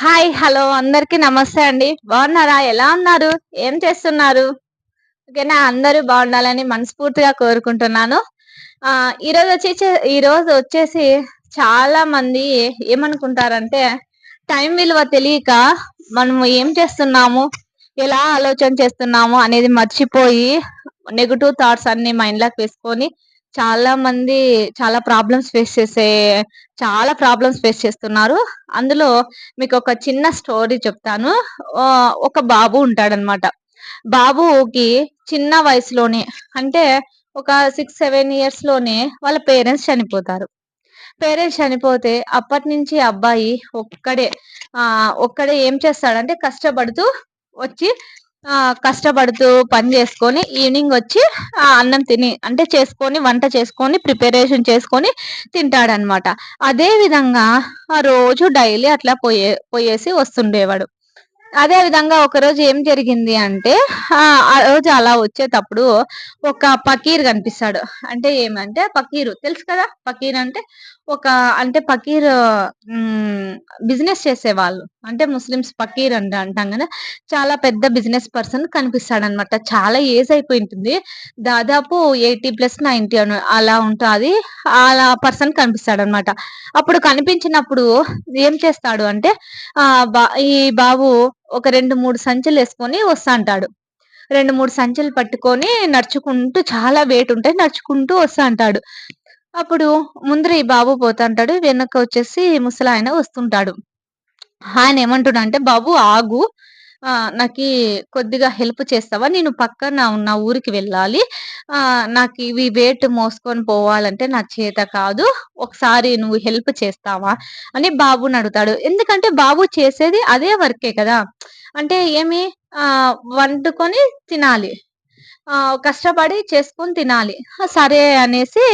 Hi hello అందరికి నమస్తే అండి. బాగున్నారా? ఎలా ఉన్నారు? ఏం చేస్తున్నారు? ఓకేనా అందరూ బాగుండాలని మనస్ఫూర్తిగా కోరుకుంటున్నాను. ఆ ఈరోజు వచ్చేసి ఈరోజు వచ్చేసి చాలా మంది ఏమనుకుంటారంటే టైం విలువ తెలియక మనము ఏం చేస్తున్నాము? ఎలా ఆలోచన చేస్తున్నాము? అనేది మర్చిపోయి నెగిటివ్ థాట్స్ అన్ని మైండ్లోకి వేసుకొని చాలా మంది చాలా ప్రాబ్లమ్స్ ఫేస్ చేసే చాలా ప్రాబ్లమ్స్ ఫేస్ చేస్తున్నారు. అందులో మీకు ఒక చిన్న స్టోరీ చెప్తాను. ఒక బాబు ఉంటాడనమాట. బాబుకి చిన్న వయసులోనే అంటే ఒక సిక్స్ సెవెన్ ఇయర్స్లోనే వాళ్ళ పేరెంట్స్ చనిపోతారు. పేరెంట్స్ చనిపోతే అప్పటి నుంచి అబ్బాయి ఒక్కడే ఆ ఒక్కడే ఏం చేస్తాడంటే కష్టపడుతూ వచ్చి కష్టపడుతూ పని చేసుకొని ఈవినింగ్ వచ్చి ఆ అన్నం తిని అంటే చేసుకొని వంట చేసుకొని ప్రిపరేషన్ చేసుకొని తింటాడనమాట అదే విధంగా ఆ రోజు డైలీ అట్లా పోయే పోయేసి వస్తుండేవాడు. అదే విధంగా ఒకరోజు ఏం జరిగింది అంటే ఆ రోజు అలా వచ్చేటప్పుడు ఒక పకీర్ కనిపిస్తాడు. అంటే ఏమంటే పకీరు తెలుసు కదా? పకీర్ అంటే ఒక అంటే పకీర్ బిజినెస్ చేసేవాళ్ళు. అంటే ముస్లిమ్స్ పకీర్ అంటే అంటాం కదా? చాలా పెద్ద బిజినెస్ పర్సన్ కనిపిస్తాడు అనమాట చాలా ఏజ్ అయిపోయి ఉంటుంది దాదాపు ఎయిటీ ప్లస్ నైన్టీ అలా ఉంటుంది. అలా పర్సన్ కనిపిస్తాడు అనమాట అప్పుడు కనిపించినప్పుడు ఏం చేస్తాడు అంటే ఆ బా ఈ బాబు ఒక రెండు మూడు సంచులు వేసుకొని వస్తా అంటాడు. రెండు మూడు సంచులు పట్టుకొని నడుచుకుంటూ చాలా వెయిట్ ఉంటాయి నడుచుకుంటూ వస్తా అంటాడు. అప్పుడు ముందర ఈ బాబు పోతాంటాడు వెనక వచ్చేసి ముసలాయన వస్తుంటాడు. ఆయన ఏమంటున్నా అంటే బాబు ఆగు నాకు కొద్దిగా హెల్ప్ చేస్తావా? నేను పక్కన ఉన్న ఊరికి వెళ్ళాలి. నాకు ఇవి వేట్ మోసుకొని పోవాలంటే నా చేత కాదు. ఒకసారి నువ్వు హెల్ప్ చేస్తావా? అని బాబుని అడుగుతాడు. ఎందుకంటే బాబు చేసేది అదే వర్కే కదా. అంటే ఏమి? వండుకొని తినాలి. కష్టపడి చేసుకొని తినాలి. సరే అనేసి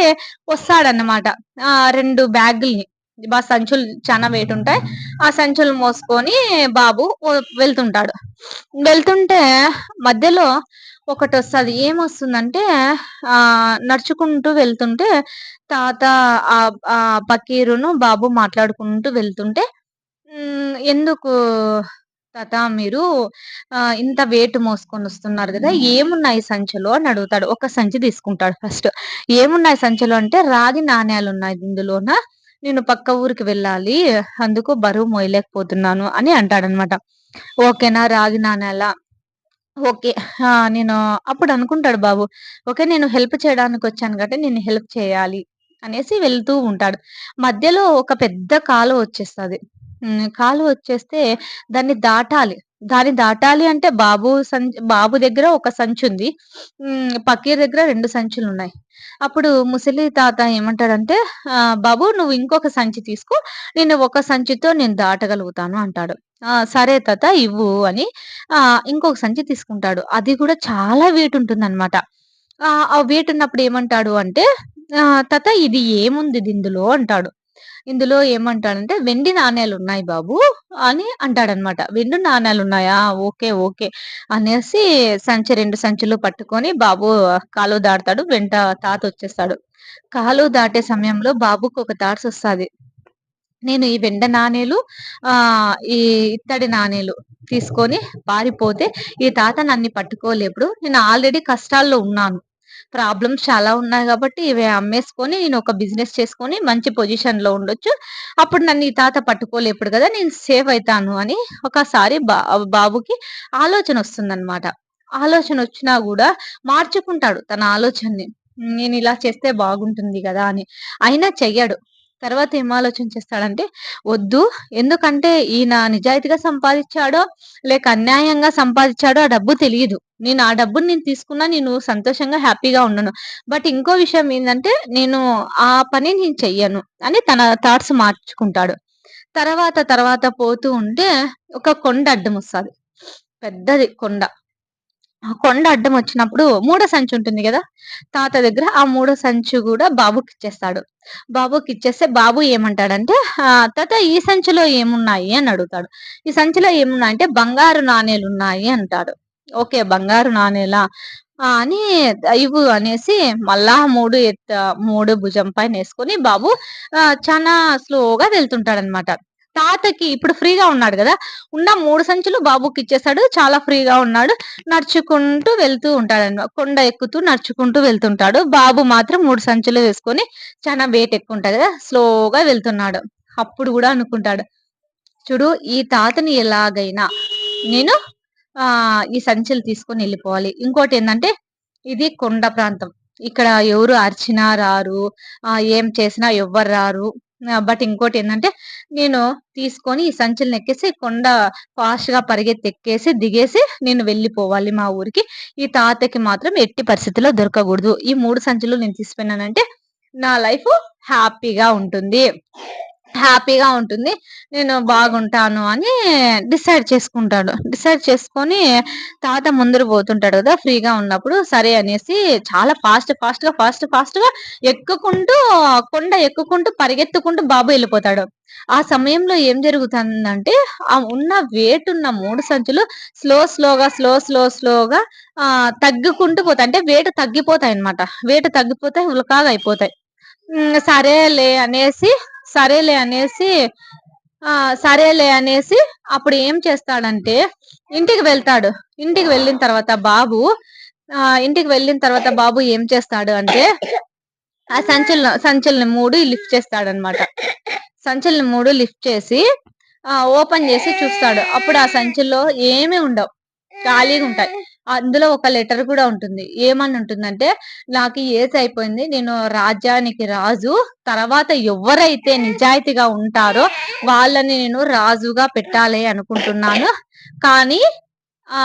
వస్తాడన్నమాట. ఆ రెండు బ్యాగుల్ని. బా సంచులు చాలా వెయిట్ ఉంటాయి. ఆ సంచులు మోసుకొని బాబు వెళ్తుంటాడు. వెళ్తుంటే మధ్యలో ఒకటి వస్తుంది. ఏమొస్తుందంటే ఆ నడుచుకుంటూ వెళ్తుంటే తాత ఆ పకీరును బాబు మాట్లాడుకుంటూ వెళ్తుంటే ఎందుకు తాత మీరు ఇంత వెయిట్ మోసుకొని వస్తున్నారు కదా ఏమున్నాయి సంచలో? అని అడుగుతాడు. ఒక సంచి తీసుకుంటాడు ఫస్ట్. ఏమున్నాయి సంచలో అంటే రాగి నాణ్యాలు ఉన్నాయి ఇందులోన. నేను పక్క ఊరికి వెళ్ళాలి అందుకు బరువు మోయలేకపోతున్నాను అని అంటాడనమాట. ఓకేనా రాగి నాణ్యాల ఓకే నేను అప్పుడు అనుకుంటాడు బాబు ఓకే నేను హెల్ప్ చేయడానికి వచ్చాను కాబట్టి నేను హెల్ప్ చేయాలి అనేసి వెళ్తూ ఉంటాడు. మధ్యలో ఒక పెద్ద కాలు వచ్చేస్తుంది. కాలు వచ్చేస్తే దాన్ని దాటాలి. దాన్ని దాటాలి అంటే బాబు సంచి బాబు దగ్గర ఒక సంచి ఉంది. పక్కీర్ దగ్గర రెండు సంచులు ఉన్నాయి. అప్పుడు ముసలి తాత ఏమంటాడంటే ఆ బాబు నువ్వు ఇంకొక సంచి తీసుకో నేను ఒక సంచితో నేను దాటగలుగుతాను అంటాడు. ఆ సరే తాత ఇవ్వు అని ఆ ఇంకొక సంచి తీసుకుంటాడు. అది కూడా చాలా వెయిట్ ఉంటుందన్నమాట ఆ వెయిట్ ఉన్నప్పుడు ఏమంటాడు అంటే ఆ తాత ఇది ఏముంది ఇందులో అంటాడు. ఇందులో ఏమంటాడంటే వెండి నాణ్యాలు ఉన్నాయి బాబు అని అంటాడనమాట. వెండి నాణ్యాలు ఉన్నాయా ఓకే ఓకే అనేసి సంచి రెండు సంచులు పట్టుకొని బాబు కాలు దాడతాడు వెంట తాత వచ్చేస్తాడు. కాలు దాటే సమయంలో బాబుకు ఒక తాట్స్ వస్తుంది. నేను ఈ వెండ నాణేలు ఆ ఈ ఇత్తడి నాణేలు తీసుకొని పారిపోతే ఈ తాత నన్ను పట్టుకోలేప్పుడు నేను ఆల్రెడీ కష్టాల్లో ఉన్నాను. ప్రాబ్లమ్స్ చాలా ఉన్నాయి కాబట్టి ఇవి అమ్మేసుకొని నేను ఒక బిజినెస్ చేసుకొని మంచి పొజిషన్లో ఉండొచ్చు. అప్పుడు నన్ను ఈ తాత పట్టుకోలేప్పుడు కదా నేను సేఫ్ అవుతాను అని ఒకసారి బా బాబుకి ఆలోచన వస్తుందన్నమాట. ఆలోచన వచ్చినా కూడా మార్చుకుంటాడు తన ఆలోచనని. నేను ఇలా చేస్తే బాగుంటుంది కదా అని. అయినా చెయ్యడు. తర్వాత ఏం ఆలోచన చేస్తాడంటే వద్దు. ఎందుకంటే ఈయన నిజాయితీగా సంపాదించాడో లేక అన్యాయంగా సంపాదించాడో ఆ డబ్బు తెలియదు. నేను ఆ డబ్బుని నేను తీసుకున్నా నేను సంతోషంగా హ్యాపీగా ఉండను. బట్ ఇంకో విషయం ఏంటంటే నేను ఆ పని నేను చెయ్యను అని తన థాట్స్ మార్చుకుంటాడు. తర్వాత తర్వాత పోతూ ఉంటే ఒక కొండ అడ్డం వస్తుంది పెద్దది కొండ. కొండ అడ్డం వచ్చినప్పుడు మూడో సంచి ఉంటుంది కదా? తాత దగ్గర ఆ మూడో సంచి కూడా బాబుకి ఇచ్చేస్తాడు. బాబుకి ఇచ్చేస్తే బాబు ఏమంటాడంటే తాత ఈ సంచిలో ఏమున్నాయి? అని అడుగుతాడు. ఈ సంచిలో ఏమున్నాయి? అంటే బంగారు నాణేలు ఉన్నాయి అంటాడు. ఓకే బంగారు నాణేలా? అని ఇవు అనేసి మళ్ళా మూడు ఎత్త మూడు భుజం పైన వేసుకొని బాబు చాలా స్లోగా వెళ్తుంటాడనమాట తాతకి ఇప్పుడు ఫ్రీగా ఉన్నాడు కదా ఉన్న మూడు సంచులు బాబుకి ఇచ్చేస్తాడు చాలా ఫ్రీగా ఉన్నాడు. నడుచుకుంటూ వెళ్తూ ఉంటాడు అనమాట కొండ ఎక్కుతూ నడుచుకుంటూ వెళ్తుంటాడు. బాబు మాత్రం మూడు సంచులు వేసుకొని చాలా వేట్ ఎక్కువ ఉంటాడు కదా స్లోగా వెళ్తున్నాడు. అప్పుడు కూడా అనుకుంటాడు చూడు ఈ తాతని ఎలాగైనా నేను ఆ ఈ సంచులు తీసుకొని వెళ్ళిపోవాలి. ఇంకోటి ఏంటంటే ఇది కొండ ప్రాంతం. ఇక్కడ ఎవరు అర్చినా రారు ఆ ఏం చేసినా ఎవ్వరు రారు. బట్ ఇంకోటి ఏంటంటే నేను తీసుకొని ఈ సంచులను ఎక్కేసి కొండ ఫాస్ట్గా పరిగెత్తి ఎక్కేసి దిగేసి నేను వెళ్ళిపోవాలి మా ఊరికి. ఈ తాతకి మాత్రం ఎట్టి పరిస్థితిలో దొరకకూడదు. ఈ మూడు సంచులు నేను తీసుకున్నానంటే నా లైఫ్ హ్యాపీగా ఉంటుంది. హ్యాపీగా ఉంటుంది. నేను బాగుంటాను అని డిసైడ్ చేసుకుంటాడు. డిసైడ్ చేసుకొని తాత ముందర పోతుంటాడు కదా ఫ్రీగా ఉన్నప్పుడు సరే అనేసి చాలా ఫాస్ట్ ఫాస్ట్గా ఫాస్ట్ ఫాస్ట్గా ఎక్కుకుంటూ కొండ ఎక్కుకుంటూ పరిగెత్తుకుంటూ బాబు వెళ్ళిపోతాడు. ఆ సమయంలో ఏం జరుగుతుందంటే ఆ ఉన్న వెయిట్ ఉన్న మూడు సంచులు స్లో స్లోగా స్లో స్లో స్లోగా ఆ తగ్గుకుంటూ పోతాయి. అంటే వెయిట్ తగ్గిపోతాయి అన్నమాట. వెయిట్ తగ్గిపోతాయి ఉలకాగా అయిపోతాయి. సరేలే అనేసి సరేలే అనేసి ఆ సరేలే అనేసి అప్పుడు ఏం చేస్తాడంటే ఇంటికి వెళ్తాడు. ఇంటికి వెళ్ళిన తర్వాత బాబు ఆ ఇంటికి వెళ్ళిన తర్వాత బాబు ఏం చేస్తాడు అంటే ఆ సంచులను సంచుల్ని మూడు లిఫ్ట్ చేస్తాడు అనమాట సంచుల్ని మూడు లిఫ్ట్ చేసి ఆ ఓపెన్ చేసి చూస్తాడు. అప్పుడు ఆ సంచుల్లో ఏమీ ఉండవు. ఖాళీగా ఉంటాయి. అందులో ఒక లెటర్ కూడా ఉంటుంది. ఏమని ఉంటుందంటే నాకు ఏజ్ అయిపోయింది నేను రాజ్యానికి రాజు. తర్వాత ఎవరైతే నిజాయితీగా ఉంటారో వాళ్ళని నేను రాజుగా పెట్టాలి అనుకుంటున్నాను. కానీ ఆ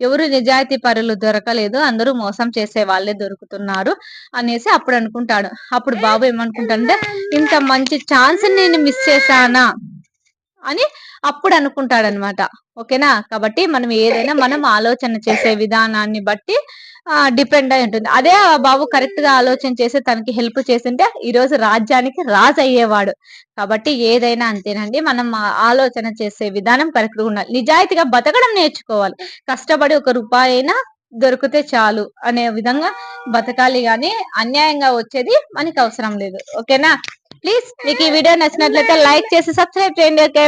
ఎవరు నిజాయితీ పరులు దొరకలేదు. అందరూ మోసం చేసే వాళ్ళే దొరుకుతున్నారు అనేసి అప్పుడు అనుకుంటాడు. అప్పుడు బాబు ఏమనుకుంటాడంటే ఇంత మంచి ఛాన్స్ నేను మిస్ చేశానా? అని అప్పుడు అనుకుంటాడు అనమాట ఓకేనా? కాబట్టి మనం ఏదైనా మనం ఆలోచన చేసే విధానాన్ని బట్టి డిపెండ్ అయి ఉంటుంది. అదే ఆ బాబు కరెక్ట్గా ఆలోచన చేసి తనకి హెల్ప్ చేసింటే ఈ రోజు రాజ్యానికి రాజు అయ్యేవాడు కాబట్టి ఏదైనా అంతేనండి. మనం ఆలోచన చేసే విధానం కరెక్ట్గా ఉండాలి నిజాయితీగా బతకడం నేర్చుకోవాలి. కష్టపడి ఒక రూపాయి అయినా దొరికితే చాలు అనే విధంగా బతకాలి కానీ అన్యాయంగా వచ్చేది మనకి అవసరం లేదు. ఓకేనా? ప్లీజ్ మీకు ఈ వీడియో నచ్చినట్లయితే లైక్ చేసి సబ్స్క్రైబ్ చేయండి ఓకే